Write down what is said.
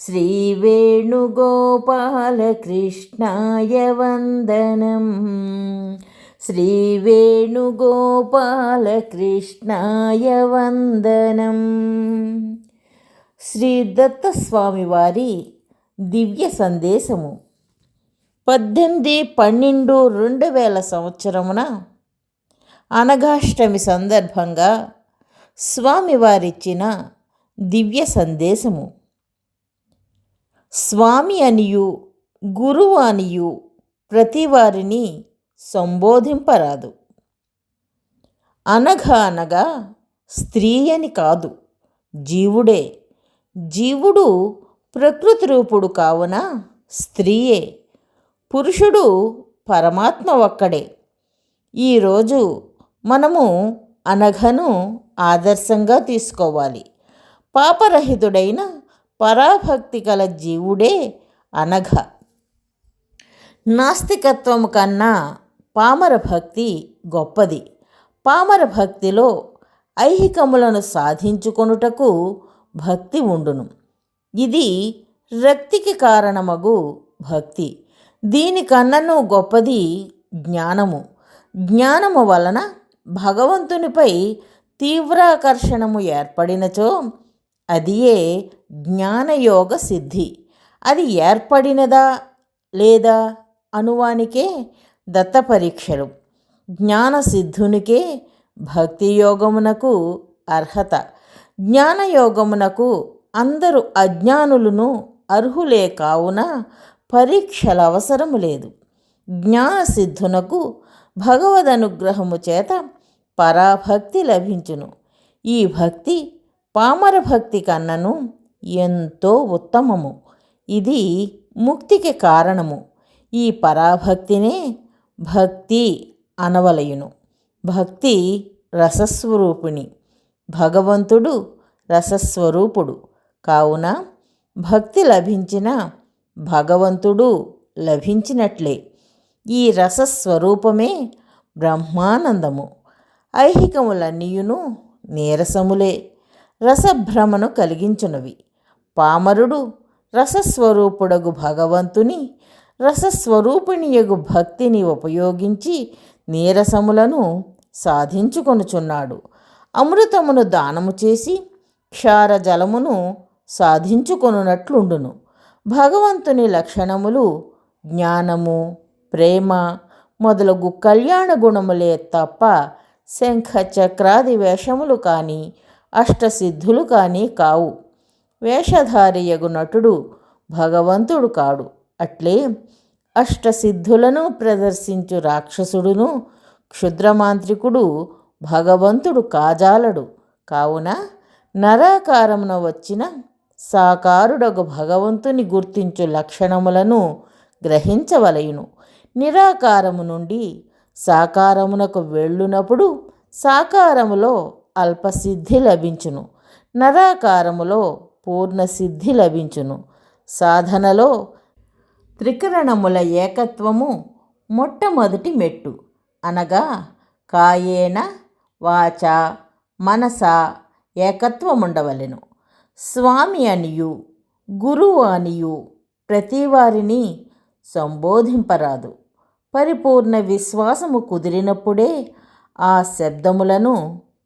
श्रीवेणुगोपालकृष्णाय वन्दनम् శ్రీవేణుగోపాలకృష్ణాయ వందనం శ్రీ దత్తస్వామి వారి దివ్య సందేశము పద్దెనిమిది పన్నెండు రెండు వేల సంవత్సరమున అనగాష్టమి సందర్భంగా స్వామివారిచ్చిన దివ్య సందేశము స్వామి అనియు గురువు అనియు ప్రతివారిని సంబోధింపరాదు. అనగా అనగా స్త్రీ అని కాదు జీవుడే. జీవుడు ప్రకృతి రూపుడు కావున స్త్రీయే. పురుషుడు పరమాత్మ ఒక్కడే. ఈరోజు మనము అనఘను ఆదర్శంగా తీసుకోవాలి. పాపరహితుడైన పరాభక్తి గల జీవుడే అనఘ. నాస్తికత్వము కన్నా పామర భక్తి గొప్పది. పామర భక్తిలో ఐహికములను సాధించుకొనుటకు భక్తి ఉండును. ఇది రక్తికి కారణమగు భక్తి. దీనికన్నను గొప్పది జ్ఞానము. జ్ఞానము వలన భగవంతునిపై తీవ్రాకర్షణము ఏర్పడినచో అదియే జ్ఞానయోగ సిద్ధి. అది ఏర్పడినదా లేదా అనువానికే దత్తపరీక్షలు. జ్ఞానసిద్ధునికే భక్తియోగమునకు అర్హత. జ్ఞానయోగమునకు అందరు అజ్ఞానులను అర్హులే కావున పరీక్షల అవసరము లేదు. జ్ఞానసిద్ధునకు భగవదనుగ్రహము చేత పరాభక్తి లభించును. ఈ భక్తి పామర భక్తి కన్నను ఎంతో ఉత్తమము. ఇది ముక్తికి కారణము. ఈ పరాభక్తినే భక్తి అనవలయును. భక్తి రసస్వరూపిణి. భగవంతుడు రసస్వరూపుడు. కావున భక్తి లభించిన భగవంతుడు లభించినట్లే. ఈ రసస్వరూపమే బ్రహ్మానందము. ఐహికములన్నీయును నీరసములే. రసభ్రమను కలిగించునవి. పామరుడు రసస్వరూపుడగు భగవంతుని రసస్వరూపిణియగు భక్తిని ఉపయోగించి నీరసములను సాధించుకొనుచున్నాడు. అమృతమును దానము చేసి క్షార జలమును సాధించుకొనున్నట్లుండును. భగవంతుని లక్షణములు జ్ఞానము ప్రేమ మొదలగు కళ్యాణ గుణములే తప్ప శంఖ చక్రాది వేషములు కానీ అష్టసిద్ధులు కానీ కావు. వేషధారియగు నటుడు భగవంతుడు కాడు. అట్లే అష్టసిద్ధులను ప్రదర్శించు రాక్షసుడును క్షుద్రమాంత్రికుడు భగవంతుడు కాజాలడు. కావున నరాకారమున వచ్చిన సాకారుడగు భగవంతుని గుర్తించు లక్షణములను గ్రహించవలయును. నిరాకారము నుండి సాకారమునకు వెళ్ళునప్పుడు సాకారములో అల్పసిద్ధి లభించును. నరాకారములో పూర్ణసిద్ధి లభించును. సాధనలో త్రికరణముల ఏకత్వము మొట్టమొదటి మెట్టు. అనగా కాయేన వాచ మనస ఏకత్వముండవలెను. స్వామి అనియు గురువు అనియు ప్రతివారిని సంబోధింపరాదు. పరిపూర్ణ విశ్వాసము కుదిరినప్పుడే ఆ శబ్దములను